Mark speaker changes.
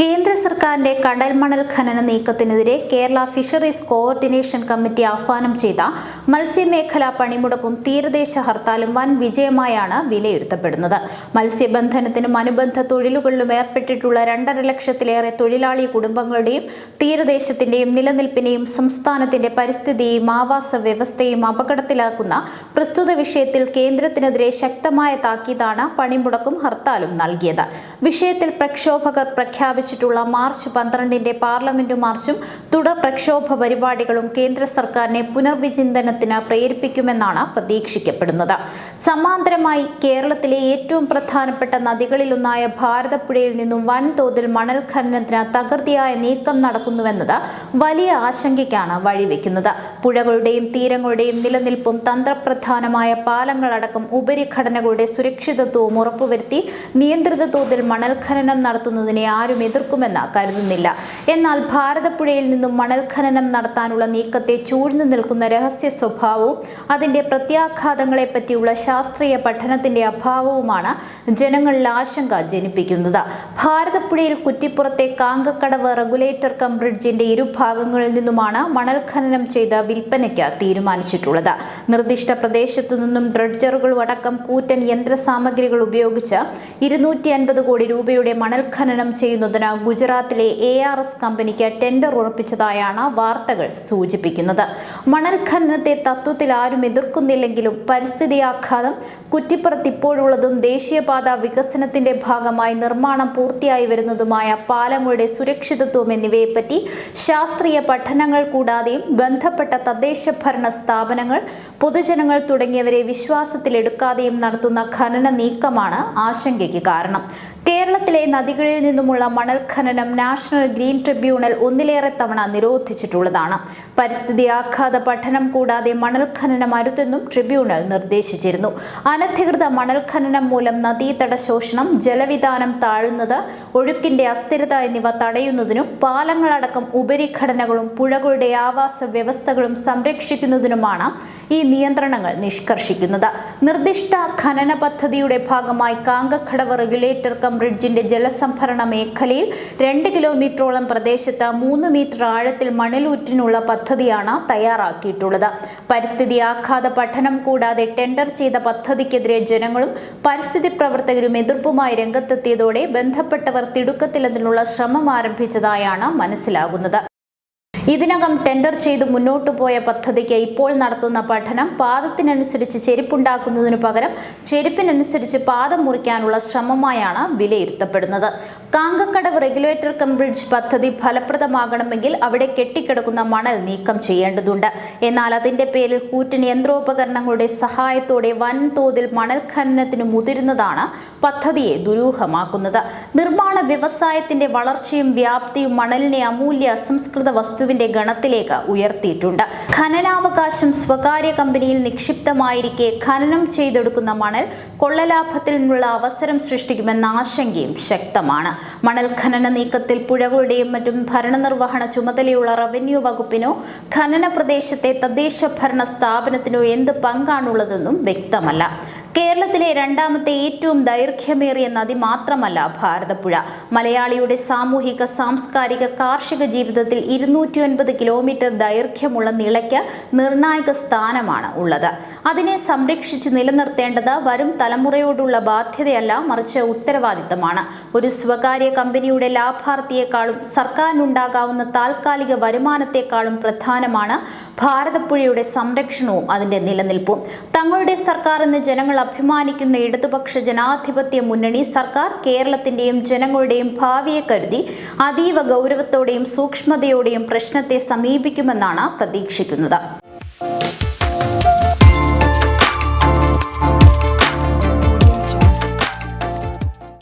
Speaker 1: കേന്ദ്ര സർക്കാരിന്റെ കടൽ മണൽ ഖനന നീക്കത്തിനെതിരെ കേരള ഫിഷറീസ് കോർഡിനേഷൻ കമ്മിറ്റി ആഹ്വാനം ചെയ്ത മത്സ്യമേഖലാ പണിമുടക്കും തീരദേശ ഹർത്താലും വൻ വിജയമായാണ് വിലയിരുത്തപ്പെടുന്നത്. മത്സ്യബന്ധനത്തിനും അനുബന്ധ തൊഴിലുകളിലും ഏർപ്പെട്ടിട്ടുള്ള രണ്ടര ലക്ഷത്തിലേറെ തൊഴിലാളി കുടുംബങ്ങളുടെയും തീരദേശത്തിന്റെയും നിലനിൽപ്പിനെയും സംസ്ഥാനത്തിന്റെ പരിസ്ഥിതിയെയും ആവാസ വ്യവസ്ഥയും അപകടത്തിലാക്കുന്ന പ്രസ്തുത വിഷയത്തിൽ കേന്ദ്രത്തിനെതിരെ ശക്തമായ താക്കീതാണ് പണിമുടക്കും ഹർത്താലും നൽകിയത്. വിഷയത്തിൽ പ്രക്ഷോഭകർ പ്രഖ്യാപിച്ചിട്ടുള്ള മാർച്ച് പന്ത്രണ്ടിന്റെ പാർലമെന്റ് മാർച്ചും തുടർ പ്രക്ഷോഭ പരിപാടികളും കേന്ദ്ര സർക്കാരിനെ പുനർവിചിന്തനത്തിന് പ്രേരിപ്പിക്കുമെന്നാണ് പ്രതീക്ഷിക്കപ്പെടുന്നത്. സമാന്തരമായി കേരളത്തിലെ ഏറ്റവും പ്രധാനപ്പെട്ട നദികളിലൊന്നായ ഭാരതപ്പുഴയിൽ നിന്നും വൻതോതിൽ മണൽ ഖനനത്തിന് തകൃതിയായ നീക്കം നടക്കുന്നുവെന്നത് വലിയ ആശങ്കയ്ക്കാണ് വഴിവെക്കുന്നത്. പുഴകളുടെയും തീരങ്ങളുടെയും നിലനിൽപ്പും തന്ത്രപ്രധാനമായ പാലങ്ങളടക്കം ഉപരിഘടനകളുടെ സുരക്ഷിതത്വവും ഉറപ്പുവരുത്തി നിയന്ത്രിത തോതിൽ മണൽ ഖനനം നടത്തുന്നതിനെ ആരും എതിർക്കുമെന്ന് കരുതുന്നില്ല. എന്നാൽ ഭാരതപ്പുഴയിൽ നിന്നും മണൽ ഖനനം നടത്താനുള്ള നീക്കത്തെ ചൂഴ്ന്നു നിൽക്കുന്ന രഹസ്യ സ്വഭാവവും അതിന്റെ പ്രത്യാഘാതങ്ങളെ പറ്റിയുള്ള ശാസ്ത്രീയ പഠനത്തിന്റെ അഭാവവുമാണ് ജനങ്ങളിൽ ആശങ്ക ജനിപ്പിക്കുന്നത്. ഭാരതപ്പുഴയിൽ കുറ്റിപ്പുറത്തെ കാങ്കക്കടവ് റെഗുലേറ്റർ കം ബ്രിഡ്ജിന്റെ ഇരുഭാഗങ്ങളിൽ നിന്നുമാണ് മണൽ ഖനനം ചെയ്ത വിൽപ്പനയ്ക്ക് തീരുമാനിച്ചിട്ടുള്ളത്. നിർദ്ദിഷ്ട പ്രദേശത്തു നിന്നും ഡ്രഡ്ജറുകളും അടക്കം കൂറ്റൻ യന്ത്രസാമഗ്രികൾ ഉപയോഗിച്ച് ഇരുന്നൂറ്റി അൻപത് കോടി രൂപയുടെ മണൽ ഖനനം ചെയ്യുന്നതിന് ഗുജറാത്തിലെ എ ആർ എസ് കമ്പനിക്ക് ടെൻഡർ ഉറപ്പിച്ചതായാണ് വാർത്തകൾ സൂചിപ്പിക്കുന്നത്. മണൽ ഖനനത്തെ തത്വത്തിൽ ആരും എതിർക്കുന്നില്ലെങ്കിലും പരിസ്ഥിതി ആഘാതം കുറ്റിപ്പുറത്ത് ഇപ്പോഴുള്ളതും ദേശീയപാത വികസനത്തിന്റെ ഭാഗമായി നിർമ്മാണം പൂർത്തിയായി വരുന്നതുമായ പാലങ്ങളുടെ സുരക്ഷിതത്വം എന്നിവയെപ്പറ്റി ശാസ്ത്രീയ പഠനങ്ങൾ കൂടാതെയും ബന്ധപ്പെട്ട തദ്ദേശ ഭരണ സ്ഥാപനങ്ങൾ പൊതുജനങ്ങൾ തുടങ്ങിയവരെ വിശ്വാസത്തിലെടുക്കാതെയും നടത്തുന്ന ഖനന നീക്കമാണ് ആശങ്കയ്ക്ക് കാരണം. കേരളത്തിലെ നദികളിൽ നിന്നുമുള്ള മണൽ ഖനനം നാഷണൽ ഗ്രീൻ ട്രിബ്യൂണൽ ഒന്നിലേറെ തവണ നിരോധിച്ചിട്ടുള്ളതാണ്. പരിസ്ഥിതി ആഘാത പഠനം കൂടാതെ മണൽ ഖനനം അരുതെന്നും ട്രിബ്യൂണൽ നിർദ്ദേശിച്ചിരുന്നു. അനധികൃത മണൽ ഖനനം മൂലം നദീതട ശോഷണം ജലവിധാനം താഴുന്നത് ഒഴുക്കിന്റെ അസ്ഥിരത എന്നിവ തടയുന്നതിനും പാലങ്ങളടക്കം ഉപരിഘടനകളും പുഴകളുടെ ആവാസ വ്യവസ്ഥകളും സംരക്ഷിക്കുന്നതിനുമാണ് ഈ നിയന്ത്രണങ്ങൾ നിഷ്കർഷിക്കുന്നത്. നിർദ്ദിഷ്ട ഖനന പദ്ധതിയുടെ ഭാഗമായി കാങ്കക്കടവ് റെഗുലേറ്റർ കം ബ്രിഡ്ജിന്റെ ജലസംഭരണ മേഖലയിൽ രണ്ട് കിലോമീറ്ററോളം പ്രദേശത്ത് മൂന്ന് മീറ്റർ ആഴത്തിൽ മണലൂറ്റിനുള്ള പദ്ധതിയാണ് തയ്യാറാക്കിയിട്ടുള്ളത്. പരിസ്ഥിതി ആഘാത പഠനം കൂടാതെ ടെൻഡർ ചെയ്ത പദ്ധതിക്കെതിരെ ജനങ്ങളും പരിസ്ഥിതി പ്രവർത്തകരും എതിർപ്പുമായി രംഗത്തെത്തിയതോടെ ബന്ധപ്പെട്ടവർ തിടുക്കത്തിൽ അതിനുള്ള ശ്രമം ആരംഭിച്ചതായാണ് മനസ്സിലാകുന്നത്. ഇതിനകം ടെൻഡർ ചെയ്ത് മുന്നോട്ടു പോയ പദ്ധതിക്ക് ഇപ്പോൾ നടത്തുന്ന പഠനം പാദത്തിനനുസരിച്ച് ചെരുപ്പുണ്ടാക്കുന്നതിനു പകരം ചെരുപ്പിനനുസരിച്ച് പാദം മുറിക്കാനുള്ള ശ്രമമായാണ് വിലയിരുത്തപ്പെടുന്നത്. കാങ്കക്കടവ് റെഗുലേറ്റർ കം ബ്രിഡ്ജ് പദ്ധതി ഫലപ്രദമാകണമെങ്കിൽ അവിടെ കെട്ടിക്കിടക്കുന്ന മണൽ നീക്കം ചെയ്യേണ്ടതുണ്ട്. എന്നാൽ അതിന്റെ പേരിൽ കൂറ്റൻ യന്ത്രോപകരണങ്ങളുടെ സഹായത്തോടെ വൻതോതിൽ മണൽ ഖനനത്തിന് മുതിരുന്നതാണ് പദ്ധതിയെ ദുരൂഹമാക്കുന്നത്. നിർമ്മാണ വ്യവസായത്തിന്റെ വളർച്ചയും വ്യാപ്തിയും മണലിനെ അമൂല്യ അസംസ്കൃത വസ്തുവിന്റെ ഗണത്തിലേക്ക് ഉയർത്തിയിട്ടുണ്ട്. ഖനനാവകാശം സ്വകാര്യ കമ്പനിയിൽ നിക്ഷിപ്തമായിരിക്കെ ഖനനം ചെയ്തെടുക്കുന്ന മണൽ കൊള്ളലാഭത്തിൽ നിന്നുള്ള അവസരം സൃഷ്ടിക്കുമെന്ന ആശങ്കയും ശക്തമാണ്. മണൽ ഖനന നീക്കത്തിൽ പുഴകളുടെയും മറ്റും ഭരണനിർവഹണ ചുമതലയുള്ള റവന്യൂ വകുപ്പിനോ ഖനന പ്രദേശത്തെ തദ്ദേശ ഭരണ സ്ഥാപനത്തിനോ എന്ത് പങ്കാണുള്ളതെന്നും വ്യക്തമല്ല. കേരളത്തിലെ രണ്ടാമത്തെ ഏറ്റവും ദൈർഘ്യമേറിയ നദി മാത്രമല്ല ഭാരതപ്പുഴ. മലയാളിയുടെ സാമൂഹിക സാംസ്കാരിക കാർഷിക ജീവിതത്തിൽ ഇരുന്നൂറ്റി ഒൻപത് കിലോമീറ്റർ ദൈർഘ്യമുള്ള നിളയ്ക്ക് നിർണായക സ്ഥാനമാണ് ഉള്ളത്. അതിനെ സംരക്ഷിച്ച് നിലനിർത്തേണ്ടത് വരും തലമുറയോടുള്ള ബാധ്യതയല്ല മറിച്ച് ഉത്തരവാദിത്തമാണ്. ഒരു സ്വകാര്യ കമ്പനിയുടെ ലാഭാർത്ഥിയെക്കാളും സർക്കാരിനുണ്ടാകാവുന്ന താൽക്കാലിക വരുമാനത്തെക്കാളും പ്രധാനമാണ് ഭാരതപ്പുഴയുടെ സംരക്ഷണവും അതിന്റെ നിലനിൽപ്പും. തങ്ങളുടെ സർക്കാർ എന്ന് ജനങ്ങൾ അഭിമാനിക്കുന്ന ഇടതുപക്ഷ ജനാധിപത്യ മുന്നണി സർക്കാർ കേരളത്തിന്റെയും ജനങ്ങളുടെയും ഭാവിയെ കരുതി അതീവ ഗൗരവത്തോടെയും സൂക്ഷ്മതയോടെയും പ്രശ്നത്തെ സമീപിക്കുമെന്നാണ് പ്രതീക്ഷിക്കുന്നത്.